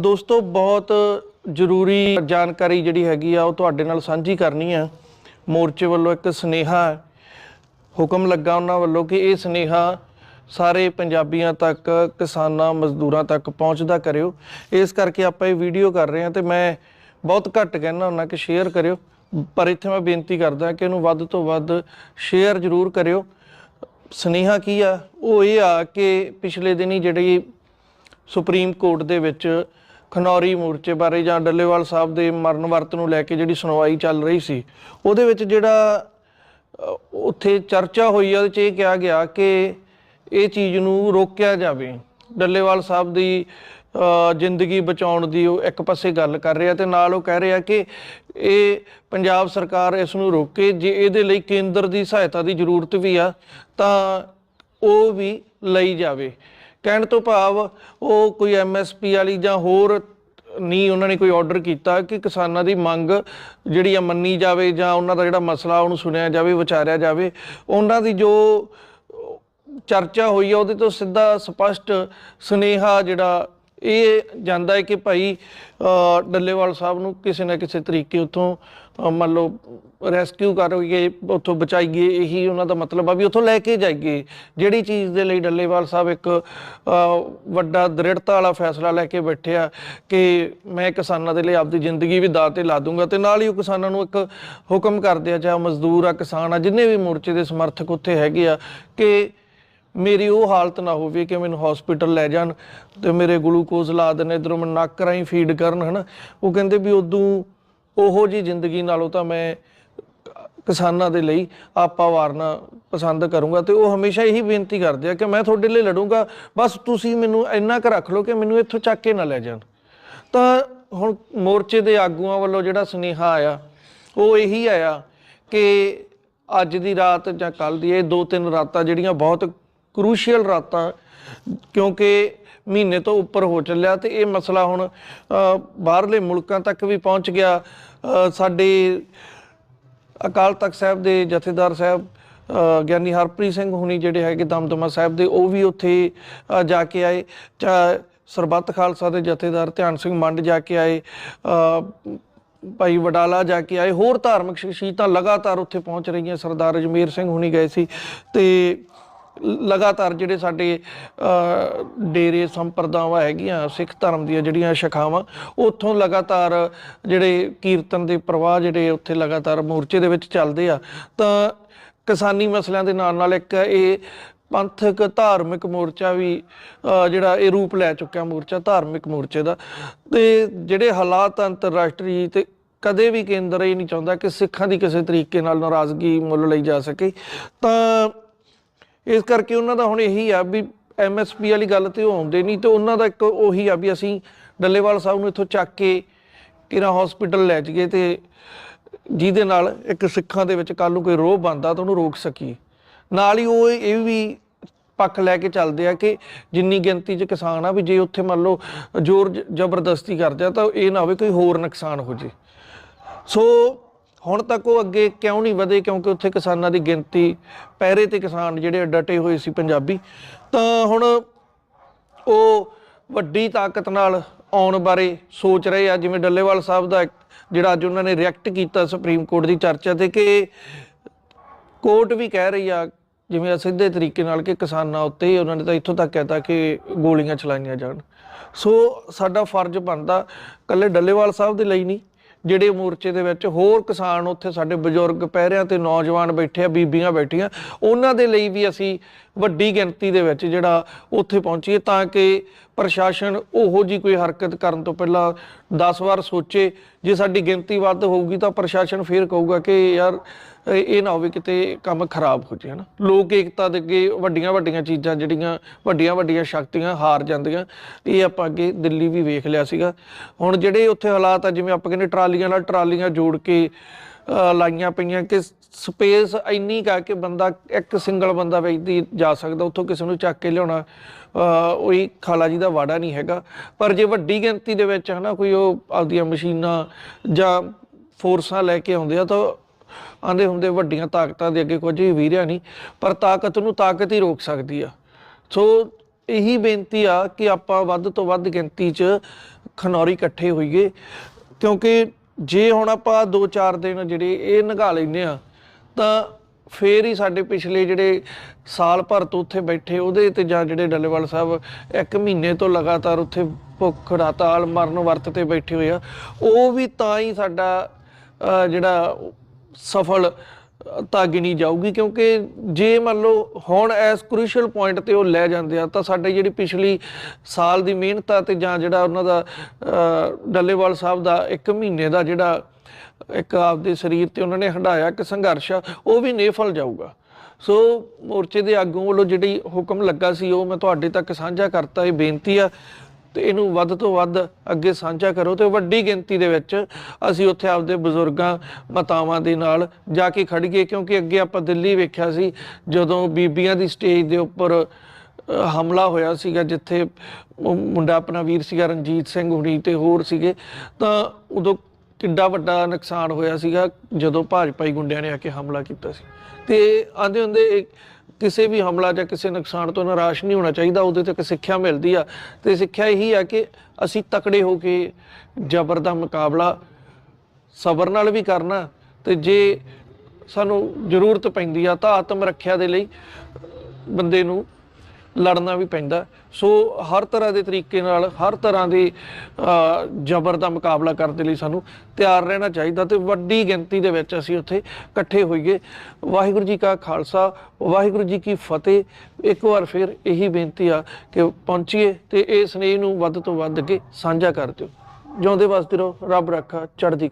ਦੋਸਤੋ, ਬਹੁਤ ਜ਼ਰੂਰੀ ਜਾਣਕਾਰੀ ਜਿਹੜੀ ਹੈਗੀ ਆ, ਉਹ ਤੁਹਾਡੇ ਨਾਲ ਸਾਂਝੀ ਕਰਨੀ ਆ। ਮੋਰਚੇ ਵੱਲੋਂ ਇੱਕ ਸੁਨੇਹਾ ਹੁਕਮ ਲੱਗਾ ਉਹਨਾਂ ਵੱਲੋਂ ਕਿ ਇਹ ਸੁਨੇਹਾ ਸਾਰੇ ਪੰਜਾਬੀਆਂ ਤੱਕ, ਕਿਸਾਨਾਂ, ਮਜ਼ਦੂਰਾਂ ਤੱਕ ਪਹੁੰਚਦਾ ਕਰਿਓ। ਇਸ ਕਰਕੇ ਆਪਾਂ ਇਹ ਵੀਡੀਓ ਕਰ ਰਹੇ ਹਾਂ ਤੇ ਮੈਂ ਬਹੁਤ ਘੱਟ ਕਹਿਣਾ ਹੁੰਦਾ ਕਿ ਸ਼ੇਅਰ ਕਰਿਓ। ਪਰ ਇੱਥੇ ਮੈਂ ਬੇਨਤੀ ਕਰਦਾ ਕਿ ਇਹਨੂੰ ਵੱਧ ਤੋਂ ਵੱਧ ਸ਼ੇਅਰ ਜ਼ਰੂਰ ਕਰਿਓ। ਸੁਨੇਹਾ ਕੀ ਆ? ਉਹ ਇਹ ਆ ਕਿ ਪਿਛਲੇ ਦਿਨੀ ਜਿਹੜੀ ਸੁਪਰੀਮ ਕੋਰਟ ਦੇ ਵਿੱਚ ਖਨੌਰੀ ਮੋਰਚੇ ਬਾਰੇ ਜਾਂ ਡੱਲੇਵਾਲ ਸਾਹਿਬ ਦੇ ਮਰਨ ਵਰਤ ਨੂੰ ਲੈ ਕੇ ਜਿਹੜੀ ਸੁਣਵਾਈ ਚੱਲ ਰਹੀ ਸੀ, ਉਹਦੇ ਵਿੱਚ ਜਿਹੜਾ ਉੱਥੇ ਚਰਚਾ ਹੋਈ ਆ, ਉਹਦੇ 'ਚ ਇਹ ਕਿਹਾ ਗਿਆ ਕਿ ਇਹ ਚੀਜ਼ ਨੂੰ ਰੋਕਿਆ ਜਾਵੇ। ਡੱਲੇਵਾਲ ਸਾਹਿਬ ਦੀ ਜ਼ਿੰਦਗੀ ਬਚਾਉਣ ਦੀ ਉਹ ਇੱਕ ਪਾਸੇ ਗੱਲ ਕਰ ਰਿਹਾ ਤੇ ਨਾਲ ਉਹ ਕਹਿ ਰਿਹਾ ਕਿ ਇਹ ਪੰਜਾਬ ਸਰਕਾਰ ਇਸ ਨੂੰ ਰੋਕੇ, ਜੇ ਇਹਦੇ ਲਈ ਕੇਂਦਰ ਦੀ ਸਹਾਇਤਾ ਦੀ ਜ਼ਰੂਰਤ ਵੀ ਆ, ਤਾਂ ਉਹ ਵੀ ਲਈ ਜਾਵੇ। ਕਹਿਣ ਤੋਂ ਭਾਵ ਉਹ ਕੋਈ ਐਮਐਸਪੀ ਵਾਲੀ ਜਾਂ ਹੋਰ ਨਹੀਂ ਉਹਨਾਂ ਨੇ ਕੋਈ ਆਰਡਰ ਕੀਤਾ ਕਿ ਕਿਸਾਨਾਂ ਦੀ ਮੰਗ ਜਿਹੜੀ ਆ ਮੰਨੀ ਜਾਵੇ ਜਾਂ ਉਹਨਾਂ ਦਾ ਜਿਹੜਾ ਮਸਲਾ ਉਹਨੂੰ ਸੁਣਿਆ ਜਾਵੇ, ਵਿਚਾਰਿਆ ਜਾਵੇ। ਉਹਨਾਂ ਦੀ ਜੋ ਚਰਚਾ ਹੋਈ ਆ ਉਹਦੇ ਤੋਂ ਸਿੱਧਾ ਸਪਸ਼ਟ ਸੁਨੇਹਾ ਜਿਹੜਾ ਇਹ ਜਾਂਦਾ ਹੈ ਕਿ ਭਾਈ ਡੱਲੇਵਾਲ ਸਾਹਿਬ ਨੂੰ ਕਿਸੇ ਨਾ ਕਿਸੇ ਤਰੀਕੇ ਉਥੋਂ ਮੰਨ ਲਓ ਰੈਸਕਿਊ ਕਰੋਗੇ, ਉਥੋਂ ਬਚਾਈਏ, ਇਹੀ ਉਹਨਾਂ ਦਾ ਮਤਲਬ ਆ ਵੀ ਉਥੋਂ ਲੈ ਕੇ ਜਾਈਏ। ਜਿਹੜੀ ਚੀਜ਼ ਦੇ ਲਈ ਡੱਲੇਵਾਲ ਸਾਹਿਬ ਇੱਕ ਵੱਡਾ ਦ੍ਰਿੜਤਾ ਵਾਲਾ ਫੈਸਲਾ ਲੈ ਕੇ ਬੈਠੇ ਆ ਕਿ ਮੈਂ ਕਿਸਾਨਾਂ ਦੇ ਲਈ ਆਪਦੀ ਜ਼ਿੰਦਗੀ ਵੀ ਦਾਅ ਤੇ ਲਾ ਦੂੰਗਾ ਤੇ ਨਾਲ ਹੀ ਉਹ ਕਿਸਾਨਾਂ ਨੂੰ ਇੱਕ ਹੁਕਮ ਕਰਦੇ ਆ, ਚਾਹੇ ਮਜ਼ਦੂਰ ਆ, ਕਿਸਾਨ ਆ, ਜਿੰਨੇ ਵੀ ਮੋਰਚੇ ਦੇ ਸਮਰਥਕ ਉੱਥੇ ਹੈਗੇ ਆ, ਕਿ ਮੇਰੀ ਉਹ ਹਾਲਤ ਨਾ ਹੋਵੇ ਕਿ ਮੈਨੂੰ ਹਸਪੀਟਲ ਲੈ ਜਾਣ ਤੇ ਮੇਰੇ ਗਲੂਕੋਜ਼ ਲਾ ਦੇਣ, ਇਧਰੋਂ ਮੈਂ ਨੱਕ ਰਾਹੀਂ ਫੀਡ ਕਰਨ, ਹਨਾ? ਉਹ ਕਹਿੰਦੇ ਵੀ ਉਦੋਂ ਉਹੋ ਜੀ ਜ਼ਿੰਦਗੀ ਨਾਲੋਂ ਤਾਂ ਮੈਂ ਕਿਸਾਨਾਂ ਦੇ ਲਈ ਆਪਾ ਵਾਰਨਾ ਪਸੰਦ ਕਰੂੰਗਾ ਤੇ ਉਹ ਹਮੇਸ਼ਾ ਇਹੀ ਬੇਨਤੀ ਕਰਦੇ ਆ ਕਿ ਮੈਂ ਤੁਹਾਡੇ ਲਈ ਲੜੂੰਗਾ, ਬਸ ਤੁਸੀਂ ਮੈਨੂੰ ਇੰਨਾ ਕੁ ਰੱਖ ਲਓ ਕਿ ਮੈਨੂੰ ਇੱਥੋਂ ਚੱਕ ਕੇ ਨਾ ਲੈ ਜਾਣ। ਤਾਂ ਹੁਣ ਮੋਰਚੇ ਦੇ ਆਗੂਆਂ ਵੱਲੋਂ ਜਿਹੜਾ ਸੁਨੇਹਾ ਆਇਆ, ਉਹ ਇਹੀ ਆਇਆ ਕਿ ਅੱਜ ਦੀ ਰਾਤ ਜਾਂ ਕੱਲ ਦੀ ਇਹ ਦੋ ਤਿੰਨ ਰਾਤਾਂ ਜਿਹੜੀਆਂ ਬਹੁਤ ਕਰੂਸ਼ੀਅਲ ਰਾਤਾਂ, ਕਿਉਂਕਿ ਮਹੀਨੇ ਤੋਂ ਉੱਪਰ ਹੋ ਚੱਲਿਆ ਤੇ ਇਹ ਮਸਲਾ ਹੁਣ ਬਾਹਰਲੇ ਮੁਲਕਾਂ ਤੱਕ ਵੀ ਪਹੁੰਚ ਗਿਆ। ਸਾਡੇ ਅਕਾਲ ਤਖਤ ਸਾਹਿਬ ਦੇ ਜਥੇਦਾਰ ਸਾਹਿਬ ਗਿਆਨੀ ਹਰਪ੍ਰੀਤ ਸਿੰਘ ਹੁਣੀ ਜਿਹੜੇ ਹੈਗੇ ਦਮਦਮਾ ਸਾਹਿਬ ਦੇ, ਉਹ ਵੀ ਉੱਥੇ ਜਾ ਕੇ ਆਏ। ਚਾ, ਸਰਬੱਤ ਖਾਲਸਾ ਦੇ ਜਥੇਦਾਰ ਧਿਆਨ ਸਿੰਘ ਮੰਡ ਜਾ ਕੇ ਆਏ। ਭਾਈ ਵਡਾਲਾ ਜਾ ਕੇ ਆਏ। ਹੋਰ ਧਾਰਮਿਕ ਸ਼ਖਸੀਅਤਾਂ ਲਗਾਤਾਰ ਉੱਥੇ ਪਹੁੰਚ ਰਹੀਆਂ। ਸਰਦਾਰ ਅਜਮੇਰ ਸਿੰਘ ਹੁਣੀ ਗਏ ਸੀ। ਤੇ ਲਗਾਤਾਰ ਜਿਹੜੇ ਸਾਡੇ ਡੇਰੇ ਸੰਪਰਦਾਵਾਂ ਹੈਗੀਆਂ, ਸਿੱਖ ਧਰਮ ਦੀਆਂ ਜਿਹੜੀਆਂ ਸ਼ਾਖਾਵਾਂ, ਉੱਥੋਂ ਲਗਾਤਾਰ ਜਿਹੜੇ ਕੀਰਤਨ ਦੇ ਪ੍ਰਵਾਹ ਜਿਹੜੇ ਉੱਥੇ ਲਗਾਤਾਰ ਮੋਰਚੇ ਦੇ ਵਿੱਚ ਚੱਲਦੇ ਆ, ਤਾਂ ਕਿਸਾਨੀ ਮਸਲਿਆਂ ਦੇ ਨਾਲ ਨਾਲ ਇੱਕ ਇਹ ਪੰਥਕ ਧਾਰਮਿਕ ਮੋਰਚਾ ਵੀ ਜਿਹੜਾ ਇਹ ਰੂਪ ਲੈ ਚੁੱਕਿਆ ਮੋਰਚਾ, ਧਾਰਮਿਕ ਮੋਰਚੇ ਦਾ। ਤੇ ਜਿਹੜੇ ਹਾਲਾਤ ਅੰਤਰਰਾਸ਼ਟਰੀ ਤੇ ਕਦੇ ਵੀ ਕੇਂਦਰ ਇਹ ਨਹੀਂ ਚਾਹੁੰਦਾ ਕਿ ਸਿੱਖਾਂ ਦੀ ਕਿਸੇ ਤਰੀਕੇ ਨਾਲ ਨਾਰਾਜ਼ਗੀ ਮੁੱਲ ਲਈ ਜਾ ਸਕੇ, ਤਾਂ ਇਸ ਕਰਕੇ ਉਹਨਾਂ ਦਾ ਹੁਣ ਇਹੀ ਆ ਵੀ ਐਮਐਸਪੀ ਵਾਲੀ ਗੱਲ ਤੇ ਉਹ ਆਉਂਦੇ ਨਹੀਂ ਤੇ ਉਹਨਾਂ ਦਾ ਇੱਕ ਉਹੀ ਆ ਵੀ ਅਸੀਂ ਡੱਲੇਵਾਲ ਸਾਹਿਬ ਨੂੰ ਇੱਥੋਂ ਚੱਕ ਕੇ ਕਿਰਾ ਹਸਪੀਟਲ ਲੈ ਜਾਈਏ ਤੇ ਜਿਹਦੇ ਨਾਲ ਇੱਕ ਸਿੱਖਾਂ ਦੇ ਵਿੱਚ ਕੱਲ ਨੂੰ ਕੋਈ ਰੋਹ ਬੰਦਾ ਤਾਂ ਉਹਨੂੰ ਰੋਕ ਸਕੀਏ। ਨਾਲ ਹੀ ਉਹ ਇਹ ਵੀ ਪੱਖ ਲੈ ਕੇ ਚੱਲਦੇ ਆ ਕਿ ਜਿੰਨੀ ਗਿਣਤੀ 'ਚ ਕਿਸਾਨ ਆ ਵੀ ਜੇ ਉੱਥੇ ਮੰਨ ਲਓ ਜ਼ੋਰ ਜ- ਜ਼ਬਰਦਸਤੀ ਕਰਦੇ ਆ ਤਾਂ ਇਹ ਨਾ ਹੋਵੇ ਕੋਈ ਹੋਰ ਨੁਕਸਾਨ ਹੋ ਜੇ। ਸੋ ਹੁਣ ਤੱਕ ਉਹ ਅੱਗੇ ਕਿਉਂ ਨਹੀਂ ਵਧੇ? ਕਿਉਂਕਿ ਉੱਥੇ ਕਿਸਾਨਾਂ ਦੀ ਗਿਣਤੀ, ਪਹਿਰੇ ਤੇ ਕਿਸਾਨ ਜਿਹੜੇ ਡਟੇ ਹੋਏ ਸੀ ਪੰਜਾਬੀ। ਤਾਂ ਹੁਣ ਉਹ ਵੱਡੀ ਤਾਕਤ ਨਾਲ ਆਉਣ ਬਾਰੇ ਸੋਚ ਰਹੇ ਆ। ਜਿਵੇਂ ਡੱਲੇਵਾਲ ਸਾਹਿਬ ਦਾ ਜਿਹੜਾ ਅੱਜ ਉਹਨਾਂ ਨੇ ਰਿਐਕਟ ਕੀਤਾ ਸੁਪਰੀਮ ਕੋਰਟ ਦੀ ਚਰਚਾ ਤੇ ਕਿ ਕੋਰਟ ਵੀ ਕਹਿ ਰਹੀ ਆ, ਜਿਵੇਂ ਸਿੱਧੇ ਤਰੀਕੇ ਨਾਲ ਕਿ ਕਿਸਾਨਾਂ ਉੱਤੇ ਉਹਨਾਂ ਨੇ ਤਾਂ ਇੱਥੋਂ ਤੱਕ ਕਹਿਤਾ ਕਿ ਗੋਲੀਆਂ ਚਲਾਈਆਂ ਜਾਣ। ਸੋ ਸਾਡਾ ਫਰਜ਼ ਬਣਦਾ ਕੱਲੇ ਡੱਲੇਵਾਲ ਸਾਹਿਬ ਦੇ ਲਈ ਨਹੀਂ ਜਿਹੜੇ ਮੋਰਚੇ ਦੇ ਵਿੱਚ ਹੋਰ ਕਿਸਾਨ ਉੱਥੇ ਸਾਡੇ ਬਜ਼ੁਰਗ ਪਹਿਰਿਆਂ ਤੇ ਨੌਜਵਾਨ ਬੈਠੇ ਆ, ਬੀਬੀਆਂ ਬੈਠੀਆਂ, ਉਹਨਾਂ ਦੇ ਲਈ ਵੀ ਅਸੀਂ ਵੱਡੀ ਗਿਣਤੀ ਦੇ ਵਿੱਚ ਜਿਹੜਾ ਉੱਥੇ ਪਹੁੰਚੀਏ ਤਾਂ ਕਿ ਪ੍ਰਸ਼ਾਸਨ ਉਹੋ ਜੀ ਕੋਈ ਹਰਕਤ ਕਰਨ ਤੋਂ ਪਹਿਲਾਂ 10 ਵਾਰ ਸੋਚੇ, ਜੇ ਸਾਡੀ ਗਿਣਤੀ ਵੱਧ ਹੋਊਗੀ ਤਾਂ ਪ੍ਰਸ਼ਾਸਨ ਫੇਰ ਕਹੂਗਾ ਕਿ ਯਾਰ, ਇਹ ਨਾ ਹੋਵੇ ਕਿਤੇ ਕੰਮ ਖਰਾਬ ਹੋ ਜਾਏ ਹਨਾ। ਲੋਕ ਏਕਤਾ ਦੇ ਅੱਗੇ ਵੱਡੀਆਂ ਵੱਡੀਆਂ ਚੀਜ਼ਾਂ ਜਿਹੜੀਆਂ ਵੱਡੀਆਂ ਵੱਡੀਆਂ ਸ਼ਕਤੀਆਂ ਹਾਰ ਜਾਂਦੀਆਂ, ਇਹ ਆਪਾਂ ਅੱਗੇ ਦਿੱਲੀ ਵੀ ਵੇਖ ਲਿਆ ਸੀਗਾ। ਹੁਣ ਜਿਹੜੇ ਉੱਥੇ ਹਾਲਾਤ ਆ, ਜਿਵੇਂ ਆਪਾਂ ਕਹਿੰਦੇ ਟਰਾਲੀਆਂ ਨਾਲ ਟਰਾਲੀਆਂ ਜੋੜ ਕੇ ਲਾਈਆਂ ਪਈਆਂ ਕਿ ਸਪੇਸ ਇੰਨੀ ਕਾ ਕਿ ਬੰਦਾ ਇੱਕ ਸਿੰਗਲ ਬੰਦਾ ਵੇਚਦੀ ਜਾ ਸਕਦਾ ਉੱਥੋਂ ਕਿਸੇ ਨੂੰ ਚੱਕ ਕੇ ਲਿਆਉਣਾ ਅ, ਉਹੀ ਖਾਲਾ ਜੀ ਦਾ ਵਾੜਾ ਨਹੀਂ ਹੈਗਾ। ਪਰ ਜੇ ਵੱਡੀ ਗਿਣਤੀ ਦੇ ਵਿੱਚ ਹਨਾ ਕੋਈ ਉਹ ਆਪਦੀਆਂ ਮਸ਼ੀਨਾਂ ਜਾਂ ਫੋਰਸਾਂ ਲੈ ਕੇ ਆਉਂਦੇ ਆ ਤਾਂ ਆਂਦੇ ਹੁੰਦੇ ਵੱਡੀਆਂ ਤਾਕਤਾਂ ਦੇ ਅੱਗੇ ਕੁਝ ਵੀ ਵੀਰਿਆ ਨਹੀਂ ਪਰ ਤਾਕਤ ਨੂੰ ਤਾਕਤ ਹੀ ਰੋਕ ਸਕਦੀ ਆ। ਸੋ ਇਹੀ ਬੇਨਤੀ ਆ ਕਿ ਆਪਾਂ ਵੱਧ ਤੋਂ ਵੱਧ ਗਿਣਤੀ 'ਚ ਖਨੌਰੀ ਇਕੱਠੇ ਹੋਈਏ ਕਿਉਂਕਿ ਜੇ ਹੁਣ ਆਪਾਂ 2-4 ਦਿਨ ਜਿਹੜੇ ਇਹ ਨਗਾ ਲੈਨੇ ਆ ਤਾਂ ਫੇਰ ਹੀ ਸਾਡੇ ਪਿਛਲੇ ਜਿਹੜੇ ਸਾਲ ਭਰ ਤੋਂ ਉੱਥੇ ਬੈਠੇ ਉਹਦੇ ਤੇ ਜਾਂ ਜਿਹੜੇ ਡੱਲੇਵਾਲ ਸਾਹਿਬ ਇੱਕ ਮਹੀਨੇ ਤੋਂ ਲਗਾਤਾਰ ਉੱਥੇ ਭੁੱਖ ਹੜਤਾਲ ਮਰਨ ਵਰਤ ਤੇ ਬੈਠੇ ਹੋਏ ਆ, ਉਹ ਵੀ ਤਾਂ ਹੀ ਸਾਡਾ ਜਿਹੜਾ ਸਫਲ ਤਾਂ ਗਿਣੀ ਜਾਊਗੀ ਕਿਉਂਕਿ ਜੇ ਮੰਨ ਲਓ ਹੁਣ ਇਸ ਕ੍ਰੂਸ਼ੀਅਲ ਪੁਆਇੰਟ ਤੇ ਉਹ ਲੈ ਜਾਂਦੇ ਆ, ਤਾਂ ਸਾਡੇ ਜਿਹੜੀ ਪਿਛਲੀ ਸਾਲ ਦੀ ਮਿਹਨਤ ਆ ਤੇ ਜਾਂ ਜਿਹੜਾ ਉਹਨਾਂ ਦਾ ਡੱਲੇਵਾਲ ਸਾਹਿਬ ਦਾ ਇੱਕ ਮਹੀਨੇ ਦਾ ਜਿਹੜਾ ਇੱਕ ਆਪਦੇ ਸਰੀਰ ਤੇ ਉਹਨਾਂ ਨੇ ਹੰਡਾਇਆ ਇੱਕ ਸੰਘਰਸ਼ ਆ, ਉਹ ਵੀ ਨੇਫਲ ਜਾਊਗਾ। ਸੋ ਮੋਰਚੇ ਦੇ ਆਗੂ ਵੱਲੋਂ ਜਿਹੜੀ ਹੁਕਮ ਲੱਗਾ ਸੀ, ਉਹ ਮੈਂ ਤੁਹਾਡੇ ਤੱਕ ਸਾਂਝਾ ਕਰਤਾ, ਇਹ ਬੇਨਤੀ ਆ ਤੇ ਇਹਨੂੰ ਵੱਧ ਤੋਂ ਵੱਧ ਅੱਗੇ ਸਾਂਝਾ ਕਰੋ ਤੇ ਵੱਡੀ ਗਿਣਤੀ ਦੇ ਵਿੱਚ ਅਸੀਂ ਉੱਥੇ ਆਪਦੇ ਬਜ਼ੁਰਗਾਂ, ਮਾਤਾਵਾਂ ਦੇ ਨਾਲ ਜਾ ਕੇ ਖੜੀਏ ਕਿਉਂਕਿ ਅੱਗੇ ਆਪਾਂ ਦਿੱਲੀ ਵੇਖਿਆ ਸੀ, ਜਦੋਂ ਬੀਬੀਆਂ ਦੀ ਸਟੇਜ ਦੇ ਉੱਪਰ ਹਮਲਾ ਹੋਇਆ ਸੀਗਾ, ਜਿੱਥੇ ਮੁੰਡਾ ਆਪਣਾ ਵੀਰ ਸੀਗਾ ਰਣਜੀਤ ਸਿੰਘ ਹੁਣੀ ਤੇ ਹੋਰ ਸੀਗੇ, ਤਾਂ ਉਦੋਂ ਕਿੱਡਾ ਵੱਡਾ ਨੁਕਸਾਨ ਹੋਇਆ ਸੀਗਾ, ਜਦੋਂ ਭਾਜਪਾਈ ਗੁੰਡਿਆਂ ਨੇ ਆ ਕੇ ਹਮਲਾ ਕੀਤਾ ਸੀ। ਤੇ ਆਂਦੇ ਹੁੰਦੇ ਕਿਸੇ ਵੀ ਹਮਲਾ ਜਾਂ ਕਿਸੇ ਨੁਕਸਾਨ ਤੋਂ ਨਿਰਾਸ਼ ਨਹੀਂ ਹੋਣਾ ਚਾਹੀਦਾ, ਉਹਦੇ ਤੋਂ ਇੱਕ ਸਿੱਖਿਆ ਮਿਲਦੀ ਆ। ਤੇ ਸਿੱਖਿਆ ਇਹੀ ਆ ਕਿ ਅਸੀਂ ਤਕੜੇ ਹੋ ਕੇ ਜ਼ਬਰ ਦਾ ਮੁਕਾਬਲਾ ਸਬਰ ਨਾਲ ਵੀ ਕਰਨਾ, ਤੇ ਜੇ ਸਾਨੂੰ ਜ਼ਰੂਰਤ ਪੈਂਦੀ ਆ ਤਾਂ ਆਤਮ ਰੱਖਿਆ ਦੇ ਲਈ ਬੰਦੇ ਨੂੰ ਲੜਨਾ ਵੀ ਪੈਂਦਾ। ਸੋ ਹਰ ਤਰ੍ਹਾਂ ਦੇ ਤਰੀਕੇ ਨਾਲ, ਹਰ ਤਰ੍ਹਾਂ ਦੇ ਜ਼ਬਰ ਦਾ ਮੁਕਾਬਲਾ ਕਰਨ ਦੇ ਲਈ ਸਾਨੂੰ ਤਿਆਰ ਰਹਿਣਾ ਚਾਹੀਦਾ ਤੇ ਵੱਡੀ ਗਿਣਤੀ ਦੇ ਵਿੱਚ ਅਸੀਂ ਉੱਥੇ ਇਕੱਠੇ ਹੋਈਏ। ਵਾਹਿਗੁਰੂ ਜੀ ਕਾ ਖਾਲਸਾ, ਵਾਹਿਗੁਰੂ ਜੀ ਕੀ ਫਤਿਹ। ਇੱਕ ਵਾਰ ਫਿਰ ਇਹੀ ਬੇਨਤੀ ਆ ਕਿ ਪਹੁੰਚੀਏ ਤੇ ਇਹ ਸਨੇਹ ਨੂੰ ਵੱਧ ਤੋਂ ਵੱਧ ਅੱਗੇ ਸਾਂਝਾ ਕਰ ਦਿਓ। ਜਿਉਂਦੇ ਵਸਦੇ ਰਹੋ, ਰੱਬ ਰੱਖਾ ਚੜ੍ਹਦੀ